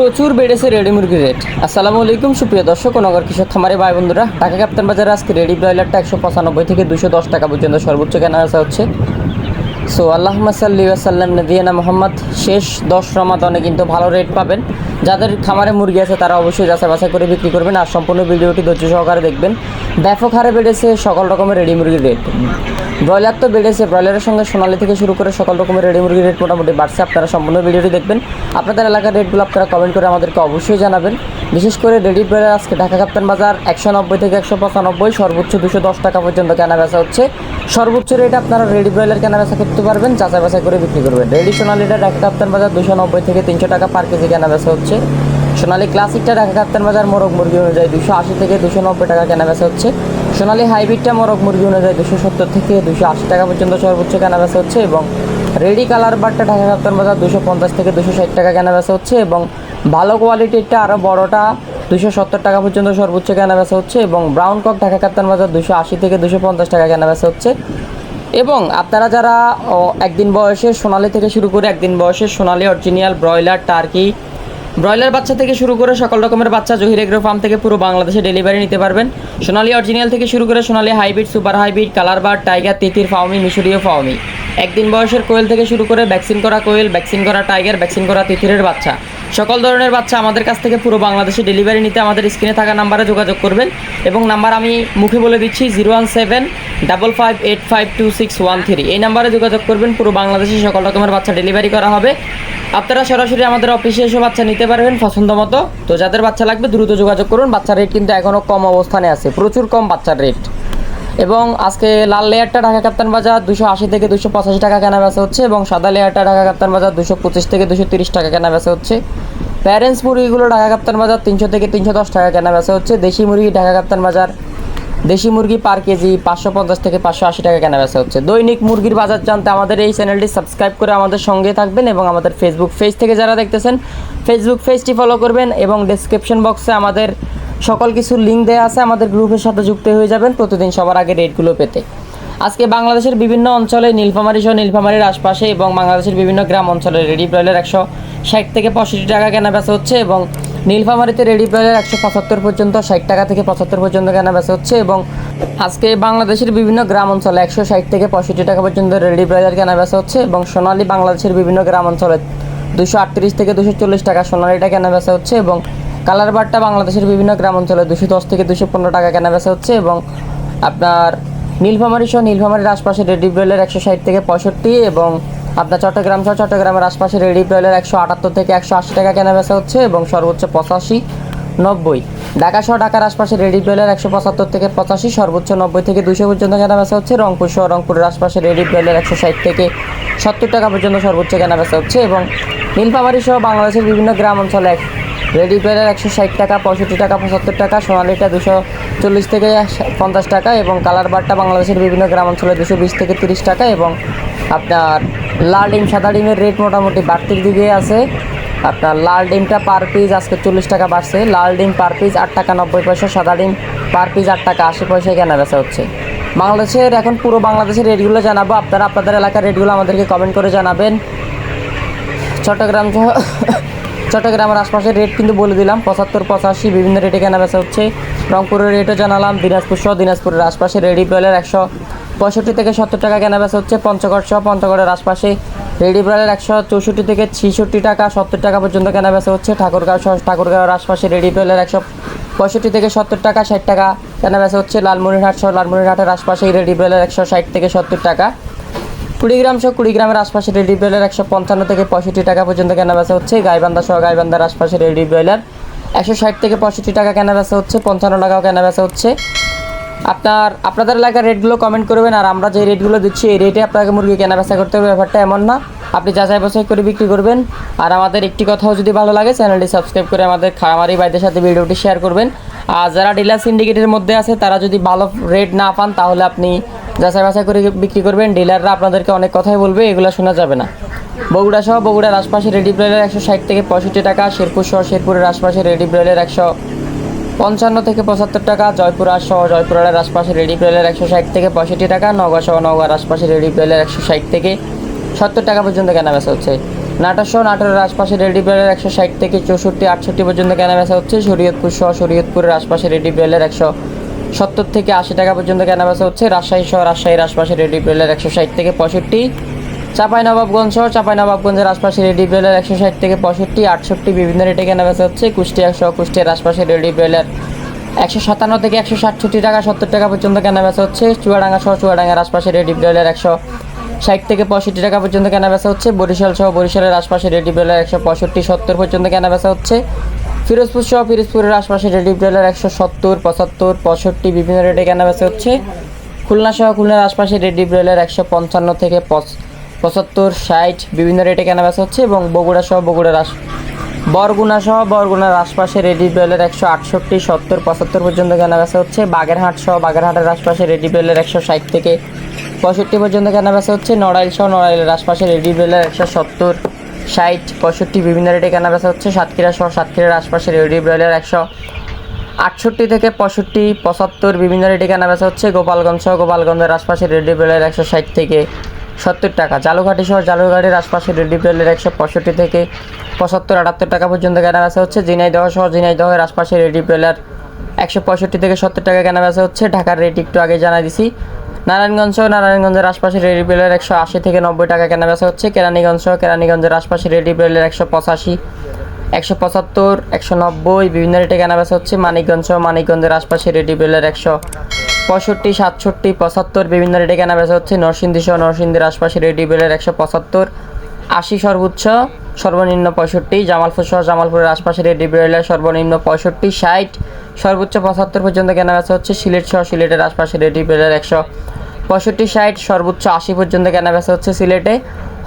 প্রচুর বেড়েছে রেডি মুরগির রেট। আসসালামু আলাইকুম, সুপ্রিয় দর্শক ও নগর কৃষক খামারে ভাই বন্ধুরা। ঢাকা ক্যাপ্টেন বাজারে আজকে রেডি ব্রয়লারটা একশো পঁচানব্বই থেকে দুশো দশ টাকা পর্যন্ত সর্বোচ্চ কেনা আসা হচ্ছে। সো আল্লাহ সাল্লি আসাল্লাম নদিয়ানা মোহাম্মদ শেষ দশ রমাদানে কিন্তু ভালো রেট পাবেন। যাদের খামারে মুরগি আছে, তারা অবশ্যই যাচাই বাছাই করে বিক্রি করবেন। আর সম্পূর্ণ ভিডিওটি ধৈর্য সহকারে দেখবেন। ব্যাপক হারে বেড়েছে সকল রকমের রেডি মুরগির রেট ব্রয়লার তো বেড়েছে। ব্রয়লারের সঙ্গে সোনালি থেকে শুরু করে সকল রকমের রেডি মুরগির রেট মোটামুটি বাড়ছে। আপনারা সম্পূর্ণ ভিডিওটি দেখবেন। আপনাদের এলাকার রেটগুলো আপনারা কমেন্ট করে আমাদেরকে অবশ্যই জানাবেন। বিশেষ করে রেডি ব্রয়লার আজকে ঢাকা কাপ্তান বাজার একশো নব্বই থেকে একশো পঁচানব্বই, সর্বোচ্চ দুশো দশ টাকা পর্যন্ত কেনা বেচা হচ্ছে। সর্বোচ্চ রেট আপনারা রেডি ব্রয়লার কেনা বেচা করতে পারবেন, যাচাই বাছাই করে বিক্রি করবেন। রেডি সোনালিটা ঢাকা কাপ্তান বাজার দুশো নব্বই থেকে তিনশো টাকা পার কেজি কেনা বেচা হচ্ছে। সোনালি ক্লাসিকটা ঢাকা কাপ্তান বাজার মোরগ মুরগি অনুযায়ী দুশো আশি থেকে দুশো নব্বই টাকা কেনা বেচা হচ্ছে। সোনালি হাইব্রিডটা মোরগ মুরগি অনুযায়ী দুশো সত্তর থেকে দুশো আশি টাকা পর্যন্ত সর্বোচ্চ কেনা বেচা হচ্ছে এবং রেডি কালার বারটা ঢাকা কাপ্তান বাজার দুশো পঞ্চাশ থেকে দুশো ষাট টাকা কেনা বেচা হচ্ছে এবং ভালো কোয়ালিটিরটা আরও বড়টা দুশো সত্তর টাকা পর্যন্ত সর্বোচ্চ কেনা বেচা হচ্ছে এবং ব্রাউন কক ঢাকা কাপ্তান বাজার দুশো আশি থেকে দুশো পঞ্চাশ টাকা কেনা বেচা হচ্ছে। এবং আপনারা যারা একদিন বয়সের সোনালি থেকে শুরু করে একদিন বয়সের Sonali, original, broiler, turkey, broiler বাচ্চা থেকে শুরু করে সকল রকমের বাচ্চা জহির এগ্রো ফার্ম থেকে পুরো বাংলাদেশে ডেলিভারি নিতে পারবেন। সোনালি অরিজিনাল থেকে শুরু করে Sonali hybrid, super hybrid, colour bar, tiger, তিতির ফাউমি মিশরীয় ফাউমি একদিন বয়সের কোয়েল থেকে শুরু করে ভ্যাকসিন করা কোয়েল, ভ্যাকসিন করা টাইগার, ভ্যাকসিন করা তিতিরের বাচ্চা। সকল ধরনের বাচ্চা আমাদের কাছ থেকে পুরো বাংলাদেশে ডেলিভারি নিতে আমাদের স্ক্রিনে থাকা নাম্বারে যোগাযোগ করবেন এবং নাম্বার আমি মুখে বলে দিচ্ছি zero one seven, double five, eight five, two six, one three. এই নাম্বারে যোগাযোগ করবেন, পুরো বাংলাদেশে সকল রকমের বাচ্চা ডেলিভারি করা হবে। আপনারা সরাসরি আমাদের অফিসে এসে বাচ্চা নিতে পারবেন পছন্দ মতো তো যাদের বাচ্চা লাগবে, দ্রুত যোগাযোগ করুন। বাচ্চার রেট কিন্তু এখনও কম অবস্থানে আছে। প্রচুর কম বাচ্চার রেট এবং আজকে লাল লেয়ারটা ঢাকা কাপ্তান বাজার দুশো আশি থেকে দুশো পঁচাশি টাকা কেনা বেচা হচ্ছে এবং সাদা লেয়ারটা ঢাকা কাপ্তান বাজার দুশো পঁচিশ থেকে দুশো তিরিশ টাকা কেনা বেচা হচ্ছে। প্যারেন্টস মুরগিগুলো ঢাকা কাপ্তান বাজার তিনশো থেকে তিনশো দশ টাকা কেনা বেচা হচ্ছে। দেশি মুরগি ঢাকা কাপ্তান বাজার দেশি মুরগি পার কেজি পাঁচশো পঞ্চাশ থেকে পাঁচশো আশি টাকা কেনা বেচা হচ্ছে। দৈনিক মুরগির বাজার জানতে আমাদের এই চ্যানেলটি সাবস্ক্রাইব করে আমাদের সঙ্গে থাকবেন এবং আমাদের ফেসবুক পেজ থেকে যারা দেখতেছেন ফেসবুক পেজটি ফলো করবেন এবং ডেসক্রিপশন বক্সে আমাদের সকল কিছু লিঙ্ক দেওয়া আছে, আমাদের গ্রুপের সাথে যুক্ত হয়ে যাবেন প্রতিদিন সবার আগে রেটগুলো পেতে। আজকে বাংলাদেশের বিভিন্ন অঞ্চলে নীলফামারী সহ নীলফামারীর আশপাশে এবং বাংলাদেশের বিভিন্ন গ্রাম অঞ্চলে রেডি ব্রয়লার একশো ষাট থেকে পঁয়ষট্টি টাকা কেনা বেচা হচ্ছে এবং নীলফামারীতে রেডি ব্রয়লার একশো পঁচাত্তর পর্যন্ত, ষাট টাকা থেকে পঁচাত্তর পর্যন্ত কেনা বেচা হচ্ছে এবং আজকে বাংলাদেশের বিভিন্ন গ্রাম অঞ্চলে একশো ষাট থেকে পঁয়ষট্টি টাকা পর্যন্ত রেডি ব্রয়লার কেনা বেচা হচ্ছে এবং সোনালী বাংলাদেশের বিভিন্ন গ্রাম অঞ্চলে দুশো আটত্রিশ থেকে দুশো চল্লিশ টাকা সোনালিটা কেনা বেচা হচ্ছে এবং কালার বারটা বাংলাদেশের বিভিন্ন গ্রাম অঞ্চলে দুশো দশ থেকে দুশো পনেরো টাকা কেনা বেচা হচ্ছে এবং আপনার নীলফামারী সহ নীলফামারীর আশপাশে রেডি ব্রয়লার একশো ষাট থেকে পঁয়ষট্টি এবং আপনার চট্টগ্রাম সহ চট্টগ্রামের আশপাশে রেডি ব্রয়লার একশো আটাত্তর থেকে একশো আশি টাকা কেনা বেচা হচ্ছে এবং সর্বোচ্চ পঁচাশি, নব্বই। ঢাকা সহ ঢাকার আশপাশে রেডি ব্রয়লার একশো পঁচাত্তর থেকে পঁচাশি, সর্বোচ্চ নব্বই থেকে দুশো পর্যন্ত কেনা বেচা হচ্ছে। রংপুর সহ রংপুরের আশপাশে রেডি ব্রয়লার একশো ষাট থেকে সত্তর টাকা পর্যন্ত সর্বোচ্চ কেনা বেচা হচ্ছে এবং নীলফামারী সহ বাংলাদেশের বিভিন্ন গ্রাম অঞ্চলে রেডি ব্রয়লার একশো ষাট টাকা, পঁয়ষট্টি টাকা, পঁচাত্তর টাকা, সোনালিটা দুশো চল্লিশ থেকে পঞ্চাশ টাকা এবং কালার বারটা বাংলাদেশের বিভিন্ন গ্রাম অঞ্চলে দুশো বিশ থেকে তিরিশ টাকা এবং আপনার লাল ডিম, সাদা ডিমের রেট মোটামুটি বাড়তির দিকে আছে। আপনার লাল ডিমটা পার পিস আজকে চল্লিশ টাকা বাড়ছে। লাল ডিম পার পিস আট টাকা নব্বই পয়সা, সাদা ডিম পার পিস আট টাকা আশি পয়সায় কেনা বেচা হচ্ছে। বাংলাদেশের এখন পুরো বাংলাদেশের রেটগুলো জানাব। আপনারা আপনাদের এলাকার রেটগুলো আমাদেরকে কমেন্ট করে জানাবেন। চট্টগ্রাম চট্টগ্রামের আশপাশের রেট কিন্তু বলে দিলাম, পঁচাত্তর, পঁচাশি, বিভিন্ন রেটে কেনা বেচা হচ্ছে। রংপুরের রেটও জানালাম, দিনাজপুর সহ দিনাজপুরের আশপাশে রেডি ব্রয়লার একশো পঁয়ষট্টি থেকে সত্তর টাকা কেনা বেচা হচ্ছে। পঞ্চগড় সহ পঞ্চগড়ের আশপাশে রেডি ব্রয়লার একশো চৌষট্টি থেকে ছিষট্টি টাকা, সত্তর টাকা পর্যন্ত কেনা বেচা হচ্ছে। ঠাকুরগাঁও সহ ঠাকুরগাঁওয়ের আশপাশে রেডি ব্রয়লার একশো পঁয়ষট্টি থেকে সত্তর টাকা, ষাট টাকা কেনা বেচা হচ্ছে। লালমনিরহাট সহ লালমনিরহাটের আশপাশে রেডি ব্রয়লার একশো ষাট থেকে সত্তর টাকা। কুড়িগ্রাম সহ কুড়িগ্রামের আশপাশে রেডি ব্রয়লার একশো পঞ্চান্ন থেকে পঁয়ষট্টি টাকা পর্যন্ত কেনা বেচা হচ্ছে। গাইবান্ধা সহ গাইবান্ধার আশপাশে রেডি ব্রয়লার একশো ষাট থেকে পঁয়ষট্টি টাকা কেনা বেচা হচ্ছে, পঞ্চান্ন টাকাও কেনা বেচা হচ্ছে। আপনার, আপনাদের এলাকার রেটগুলো কমেন্ট করবেন আর আমরা যে রেটগুলো দিচ্ছি, এই রেটে আপনাকে মুরগি কেনা বেচা করতে হবে, ব্যাপারটা এমন না। আপনি যাচাই বাছাই করে বিক্রি করবেন। আর আমাদের একটি কথাও যদি ভালো লাগে, চ্যানেলটি সাবস্ক্রাইব করে আমাদের খামারি ভাইদের সাথে ভিডিওটি শেয়ার করবেন। আর যারা ডিলার সিন্ডিকেটের মধ্যে আছে, তারা যদি ভালো রেট না পান, তাহলে আপনি যাচাই বাছাই করে বিক্রি করবেন, ডিলাররা আপনাদেরকে অনেক কথাই বলবে, এগুলো শোনা যাবে না। বগুড়া সহ বগুড়ার আশপাশে রেডি ব্রয়লার একশো ষাট থেকে পঁয়ষট্টি টাকা শেরপুর সহ শেরপুরের আশপাশে রেডি ব্রয়লার একশো পঞ্চান্ন থেকে পঁচাত্তর টাকা জয়পুরা সহ জয়পুরের আশপাশে রেডি ব্রয়লার একশো ষাট থেকে পঁয়ষট্টি টাকা নওগাঁ সহ নওগাঁর আশপাশে রেডি ব্রয়লার একশো ষাট থেকে সত্তর টাকা পর্যন্ত কেনা বেচা হচ্ছে। নাটোর সহ নাটোরের আশপাশে রেডি ব্রয়লার একশো ষাট থেকে চৌষট্টি, আটষট্টি পর্যন্ত কেনা বেচা হচ্ছে। শরীয়তপুর সহ শরীয়তপুরের আশপাশে রেডি ব্রয়লার একশো সত্তর থেকে আশি টাকা পর্যন্ত কেনা বেচা হচ্ছে রাজশাহী সহ রাজশাহীর আশপাশে রেডি ব্রয়লার একশো ষাট থেকে পঁয়ষট্টি। চাপাই নবাবগঞ্জ সহ চাপাই নবাবগঞ্জের আশপাশে রেডি ব্রয়লার একশো ষাট থেকে পঁয়ষট্টি, আটষট্টি বিভিন্ন রেটে কেনা বেচা হচ্ছে। কুষ্টিয়া সহ কুষ্টিয়ার আশপাশে রেডি ব্রয়লার একশো সাতান্ন থেকে একশো ষাটষট্টি টাকা, সত্তর টাকা পর্যন্ত কেনা বেচা হচ্ছে। চুয়াডাঙ্গা সহ চুয়াডাঙ্গার আশপাশে রেডি ব্রয়লার একশো ষাট থেকে পঁয়ষট্টি টাকা পর্যন্ত কেনা বেচা হচ্ছে। বরিশাল সহ বরিশালের আশপাশে রেডি ব্রয়লার একশো পঁয়ষট্টি, সত্তর পর্যন্ত কেনা বেচা হচ্ছে। ফিরোজপুর সহ ফিরোজপুরের আশপাশে রেডি ব্রয়লার একশো সত্তর, পঁচাত্তর, পঁয়ষট্টি বিভিন্ন রেটে কেনা বেচা হচ্ছে। খুলনা সহ খুলনার আশপাশে রেডি ব্রয়লার একশো পঞ্চান্ন থেকে পঁচ- পঁচাত্তর, ষাট বিভিন্ন রেটে কেনা বেচা হচ্ছে এবং বগুড়া সহ বগুড়ার আশ, বরগুনা সহ বরগুনার আশপাশে রেডি ব্রয়লার একশো আটষট্টি, সত্তর, পঁচাত্তর পর্যন্ত কেনা বেচা হচ্ছে। বাগেরহাট সহ বাগেরহাটের আশপাশে রেডি ব্রয়লার একশো ষাট থেকে পঁয়ষট্টি পর্যন্ত কেনা বেচা হচ্ছে। নড়াইল সহ নড়াইলের আশপাশে রেডি ব্রয়লার একশো সত্তর ষাট, পঁয়ষট্টি বিভিন্ন রেটে কেনা বেচা হচ্ছে। সাতক্ষীরা সহ সাতক্ষীরার আশপাশে রেডি ব্রয়লার একশো আটষট্টি থেকে পঁয়ষট্টি, পঁচাত্তর বিভিন্ন রেটে কেনা বেচা হচ্ছে। গোপালগঞ্জ সহ গোপালগঞ্জের আশপাশে রেডি ব্রয়লার একশো ষাট থেকে সত্তর টাকা। জালুঘাটি সহ জালুঘাটির আশপাশে রেডি ব্রয়লার একশো পঁয়ষট্টি থেকে পঁচাত্তর, আটাত্তর টাকা পর্যন্ত কেনা বেচা হচ্ছে। ঝিনাইদহ সহ ঝিনাইদহের আশপাশে রেডি ব্রয়লার একশো পঁয়ষট্টি থেকে সত্তর টাকা কেনা বেচা হচ্ছে। ঢাকার রেট একটু আগে জানা দিছি। নারায়ণগঞ্জ সহ নারায়ণগঞ্জের আশপাশে রেডি ব্রেলের একশো আশি থেকে নব্বই টাকা কেনা বেচা হচ্ছে। কেরানীগঞ্জ সহ কেরানীগঞ্জের আশপাশে রেডি ব্রেলের একশো পঁচাশি, একশো পঁচাত্তর, একশো নব্বই, বিভিন্ন রেটে কেনা বেচা হচ্ছে। মানিকগঞ্জ সহ মানিকগঞ্জের আশপাশে রেডি ব্রেলের একশো পঁয়ষট্টি, সাতষট্টি, পঁচাত্তর, বিভিন্ন রেটে কেনা বেচা হচ্ছে। নরসিংদী সহ নরসিংদীর আশপাশে রেডি ব্রেলের একশো পঁচাত্তর আশি সর্বোচ্চ, সর্বনিম্ন পঁয়ষট্টি জামালপুর সহ জামালপুরের আশপাশের ব্রয়লার সর্বনিম্ন পঁয়ষট্টি, ষাট, সর্বোচ্চ পঁচাত্তর পর্যন্ত কেনা বেচা হচ্ছে সিলেট সহ সিলেটের আশপাশে রেডি ব্রয়লার একশো পঁয়ষট্টি, ষাট, সর্বোচ্চ আশি পর্যন্ত কেনা বেচা হচ্ছে সিলেটে।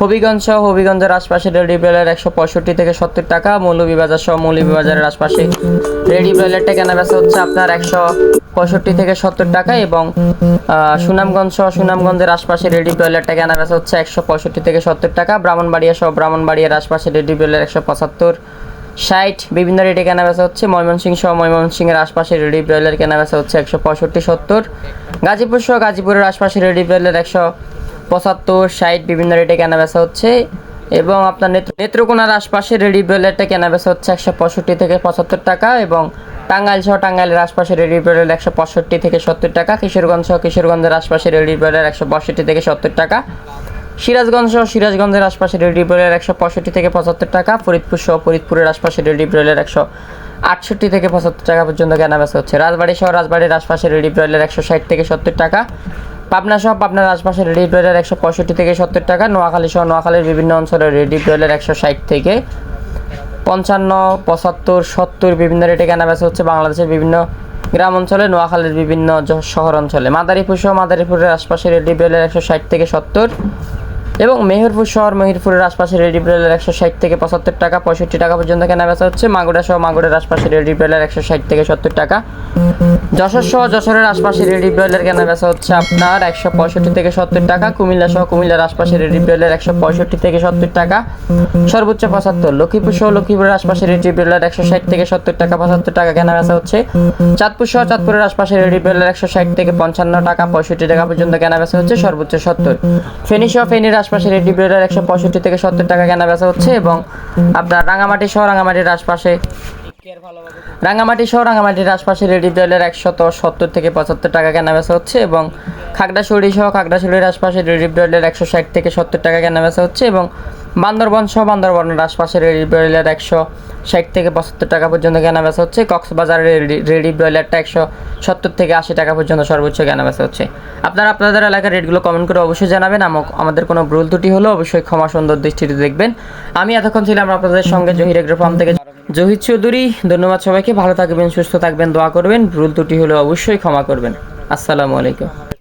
হবিগঞ্জ সহ হবিগঞ্জের আশপাশে রেডি ব্রয়লার একশো পঁয়ষট্টি থেকে সত্তর টাকা, মৌলভীবাজার সহ মৌলভীবাজারের আশপাশে রেডি ব্রয়লারটা কেনা বেচা হচ্ছে আপনার একশো পঁয়ষট্টি থেকে সত্তর টাকা এবং সুনামগঞ্জ সহ সুনামগঞ্জের আশপাশে রেডি ব্রয়লারটা কেনা বেচা হচ্ছে একশো পঁয়ষট্টি থেকে সত্তর টাকা। ব্রাহ্মণবাড়িয়া সহ ব্রাহ্মণবাড়িয়ার আশপাশে রেডি ব্রয়লার একশো পঁচাত্তর। ষাট, বিভিন্ন রেটে কেনা বেচা হচ্ছে। ময়মনসিংহ সহ ময়মনসিংহের আশপাশে রেডি ব্রয়লার কেনা বেচা হচ্ছে একশো পঁয়ষট্টি, সত্তর। গাজীপুর সহ গাজীপুরের আশপাশে রেডি ব্রয়লার একশো পঁচাত্তর, ষাট, বিভিন্ন রেটে কেনা বেচা হচ্ছে। এবং আপনার নেত্র- নেত্রকোনার আশপাশে রেডি ব্রয়লারটা কেনা বেচা হচ্ছে একশো পঁয়ষট্টি থেকে পঁচাত্তর টাকা এবং টাঙ্গাইল সহ টাঙ্গাইলের আশপাশে রেডি ব্রয়লার একশো পঁয়ষট্টি থেকে সত্তর টাকা, কিশোরগঞ্জ সহ কিশোরগঞ্জের আশপাশে রেডি ব্রয়লার একশো পঁয়ষট্টি থেকে সত্তর টাকা, সিরাজগঞ্জ সহ সিরাজগঞ্জের আশপাশে রেডি ব্রয়লার একশো পঁয়ষট্টি থেকে পঁচাত্তর টাকা, ফরিদপুর সহ ফরিদপুরের আশপাশে রেডি ব্রয়লার একশো আটষট্টি থেকে পঁচাত্তর টাকা পর্যন্ত কেনা বেচা হচ্ছে। রাজবাড়ি সহ রাজবাড়ির আশপাশে রেডি ব্রয়লার একশো ষাট থেকে সত্তর টাকা, পাবনা সহ পাবনার আশপাশে রেডি ব্রয়লার একশো পঁয়ষট্টি থেকে সত্তর টাকা, নোয়াখালী সহ নোয়াখালীর বিভিন্ন অঞ্চলের রেডি ব্রয়লার একশো ষাট থেকে পঞ্চান্ন, পঁচাত্তর, সত্তর বিভিন্ন রেটে কেনাবেচা হচ্ছে বাংলাদেশের বিভিন্ন গ্রাম অঞ্চলে, নোয়াখালীর বিভিন্ন শহর অঞ্চলে। মাদারীপুর সহ মাদারীপুরের আশপাশের রেডি বেলের একশো ষাট থেকে সত্তর। এবং মেহেরপুর শহর, মেহেরপুরের আশপাশে রেডি ব্রয়লার একশো ষাট থেকে পঁচাত্তর টাকা, পঁয়ষট্টি টাকা পর্যন্ত কেনা বেচা হচ্ছে। মাগুরা সহ মাগুরের আশপাশে রেডি ব্রয়লার একশো ষাট থেকে সত্তর টাকা। যশোর সহ যশোরের আশপাশে রেডি ব্রয়লার কেনা বেচা হচ্ছে আপনার একশো পঁয়ষট্টি থেকে সত্তর টাকা কুমিল্লা সহ কুমিল্লার আশপাশে রেডি ব্রয়লার একশো পঁয়ষট্টি থেকে সত্তর টাকা, সর্বোচ্চ পঁচাত্তর। লক্ষ্মীপুর সহ লক্ষ্মীপুরের আশপাশে রেডি ব্রয়লার একশো ষাট থেকে সত্তর টাকা, পঁচাত্তর টাকা কেনা বেচা হচ্ছে। চাঁদপুর সহ চাঁদপুরের আশপাশে রেডি ব্রয়লার একশো ষাট থেকে পঞ্চান্ন টাকা, পঁয়ষট্টি টাকা পর্যন্ত কেনা বেচা হচ্ছে, সর্বোচ্চ সত্তর। ফেনী সহ ফেনীর আশপাশে রেডি ডিব্রেডার একশো পঁয়ষট্টি থেকে সত্তর টাকা কেনা বেচা হচ্ছে এবং আপনার রাঙামাটি সহ রাঙামাটির আশপাশে রাঙামাটি সহ রাঙামাটির আশপাশে রেডি ব্রয়লার একশত সত্তর থেকে পঁচাত্তর টাকা কেনা বেচা হচ্ছে এবং খাগড়াছড়ি সহ খাগড়াছড়ির আশপাশে রেডি ব্রয়লার একশো ষাট থেকে সত্তর টাকা কেনা বেচা হচ্ছে এবং বান্দরবন সহ বান্দরবনের আশপাশে রেডি ব্রয়লার একশো ষাট থেকে পঁচাত্তর টাকা পর্যন্ত কেনা বেচা হচ্ছে। কক্সবাজারের রেডি ব্রয়লারটা একশো সত্তর থেকে আশি টাকা পর্যন্ত সর্বোচ্চ কেনা বেচা হচ্ছে। আপনারা আপনাদের এলাকার রেটগুলো কমেন্ট করে অবশ্যই জানাবেন। আমাদের কোনো ভুল ত্রুটি হলে অবশ্যই ক্ষমা সুন্দর দৃষ্টিতে দেখবেন। আমি এতক্ষণ ছিলাম আপনাদের সঙ্গে জহির এগ্রো ফার্ম থেকে। জহির চৌধুরী, ধন্যবাদ সবাইকে। ভালো থাকবেন, সুস্থ থাকবেন, দোয়া করবেন। ভুল ত্রুটি হলে অবশ্যই ক্ষমা করবেন। আসসালামু আলাইকুম।